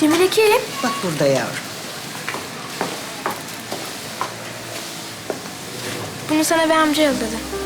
Cemile kim? Bak burada yavrum. Bunu sana bir amca yolladı.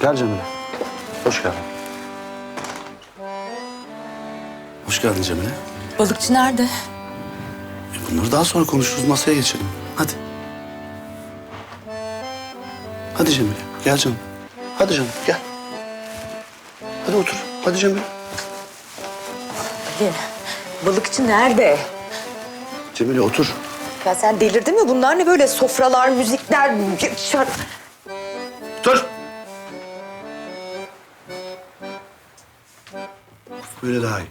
Gel Cemile. Hoş geldin. Hoş geldin Cemile. Balıkçı nerede? E bunları daha sonra konuşuruz. Masaya geçelim. Hadi. Hadi Cemile. Gel canım. Hadi canım gel. Hadi otur. Hadi Cemile. Ali, balıkçı nerede? Cemile otur. Ya sen delirdin mi? Bunlar ne böyle sofralar, müzikler. Otur. Böyle daha iyi.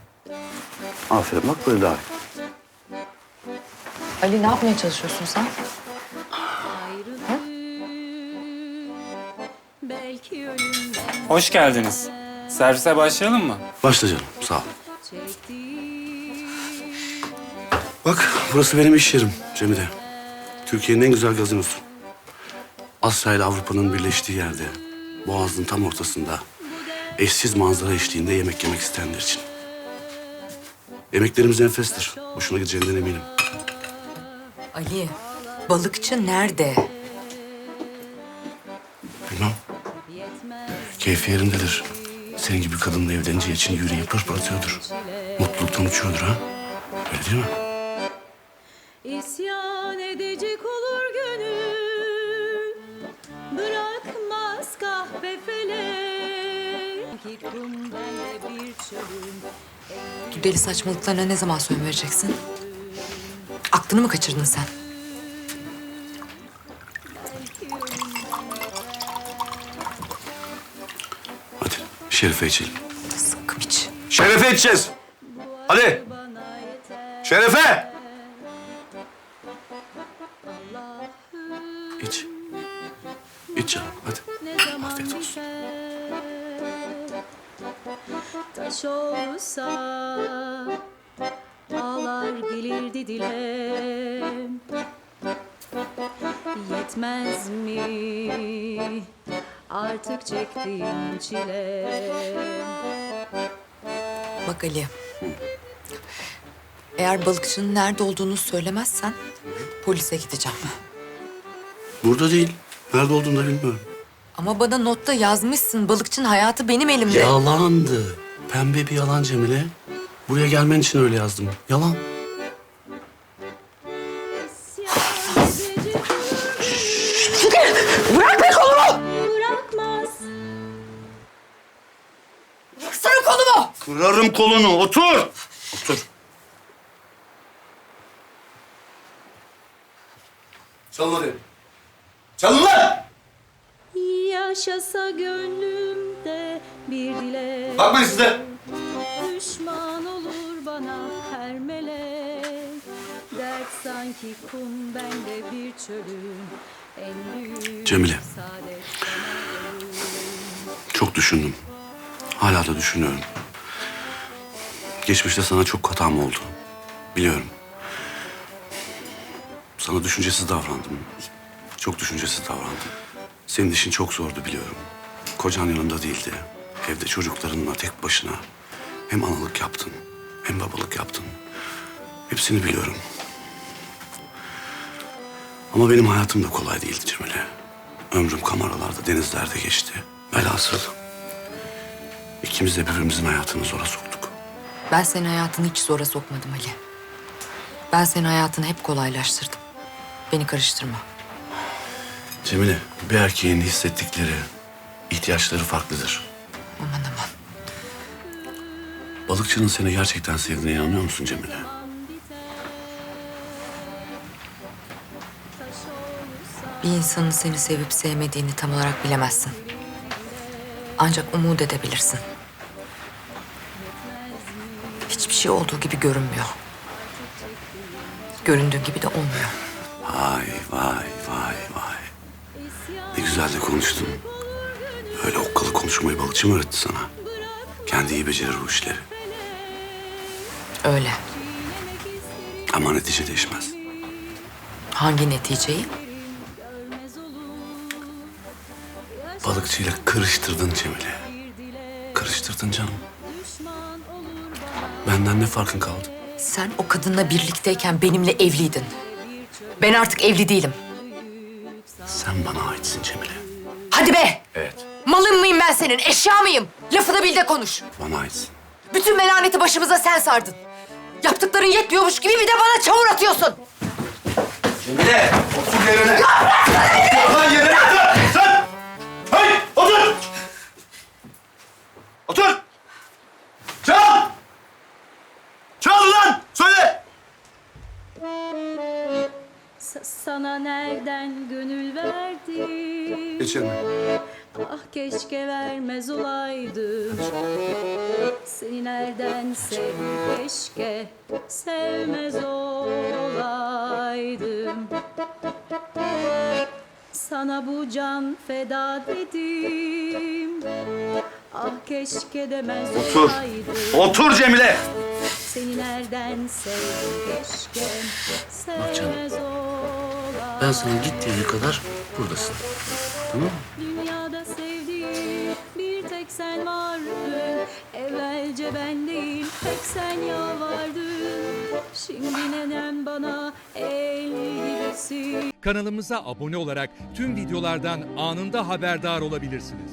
Aferin bak böyle daha iyi. Ali ne yapmaya çalışıyorsun sen? Hoş geldiniz. Servise başlayalım mı? Başla canım sağ ol. Bak burası benim iş yerim Cemile. Türkiye'nin en güzel gazinosu. Asya ile Avrupa'nın birleştiği yerde. Boğaz'ın tam ortasında. Eşsiz manzara eşliğinde yemek yemek isteyenler için. Yemeklerimiz enfestir. Hoşuna gideceğinden eminim. Ali, balıkçı nerede? Bilmem. Keyfi yerindedir. Senin gibi kadınla evlenince için yüreği pır pır atıyordur. Mutluluktan uçuyordur ha. Öyle değil mi? isyan edecek olur gönül Bu deli saçmalıklarına ne zaman son vereceksin? Aklını mı kaçırdın sen? Hadi Şerife içelim. Sıkkım iç. Şerefe içeceğiz. Hadi. Şerefe! İç. İç canım hadi. Afiyet olsun. Taş olsa Ağlar gelirdi dilem Yetmez mi Artık çektiğim çile Bak Ali. Eğer balıkçının nerede olduğunu söylemezsen polise gideceğim. Burada değil. Nerede olduğunu da bilmiyorum. Ama bana notta yazmışsın balıkçının hayatı benim elimde. Yalandı. Pembe bir yalan Cemile. Buraya gelmen için öyle yazdım. Yalan. Bırak be kolumu! Bırakmaz Bıraksana kolumu! Kırarım kolunu. Otur. Otur. Çalın hadi. Çalın lan! Yaşasa gönlümde bir dilek Bakmayın size. Düşman olur bana her melek Dert sanki kum bende bir çölün En büyük Cemile. Çok düşündüm. Hala da düşünüyorum. Geçmişte sana çok hatam oldu. Biliyorum. Sana düşüncesiz davrandım. Çok düşüncesiz davrandım. Senin işin çok zordu biliyorum. Kocan yanında değildi. Evde çocuklarınla tek başına. Hem analık yaptın, hem babalık yaptın. Hepsini biliyorum. Ama benim hayatım da kolay değildi Cemile. Ömrüm kameralarda, denizlerde geçti. Velhasıl ikimiz de birbirimizin hayatını zora soktuk. Ben senin hayatını hiç zora sokmadım Ali. Ben senin hayatını hep kolaylaştırdım. Beni karıştırma. Cemile, bir erkeğin hissettikleri, ihtiyaçları farklıdır. Aman aman. Balıkçının seni gerçekten sevdiğine inanıyor musun Cemile? Bir insanın seni sevip sevmediğini tam olarak bilemezsin. Ancak umut edebilirsin. Hiçbir şey olduğu gibi görünmüyor. Göründüğü gibi de olmuyor. Vay vay vay güzel de konuştun. Öyle okkalı konuşmayı balıkçı mı öğretti sana? Kendi iyi becerir bu işleri. Öyle. Ama netice değişmez. Hangi neticeyi? Balıkçıyla kırıştırdın Cemile. Kırıştırdın canım. Benden ne farkın kaldı? Sen o kadınla birlikteyken benimle evliydin. Ben artık evli değilim. Sen bana aitsin Cemile. Hadi be! Evet. Malın mıyım ben senin? Eşya mıyım? Lafını bil de konuş. Bana aitsin. Bütün melaneti başımıza sen sardın. Yaptıkların yetmiyormuş gibi bir de bana çamur atıyorsun. Cemile, otur yerine. Lan yerine otur! Sen! Hey, otur! Otur! Sana nereden gönül verdim İçerine. Ah keşke vermez olaydım Seni nereden sevdim? Keşke Sevmez olaydım. Sana bu can feda dedim. Ah keşke demez Otur. olaydım Otur Cemile! Seni nereden sevdim? Keşke Sevmez olaydım Ben sana git diyene kadar buradasın. Tamam mı? Dünyada sevdiğim bir tek sen vardın Evvelce ben değil hep sen yalvardın Şimdi neden bana el gibisin Kanalımıza abone olarak tüm videolardan anında haberdar olabilirsiniz.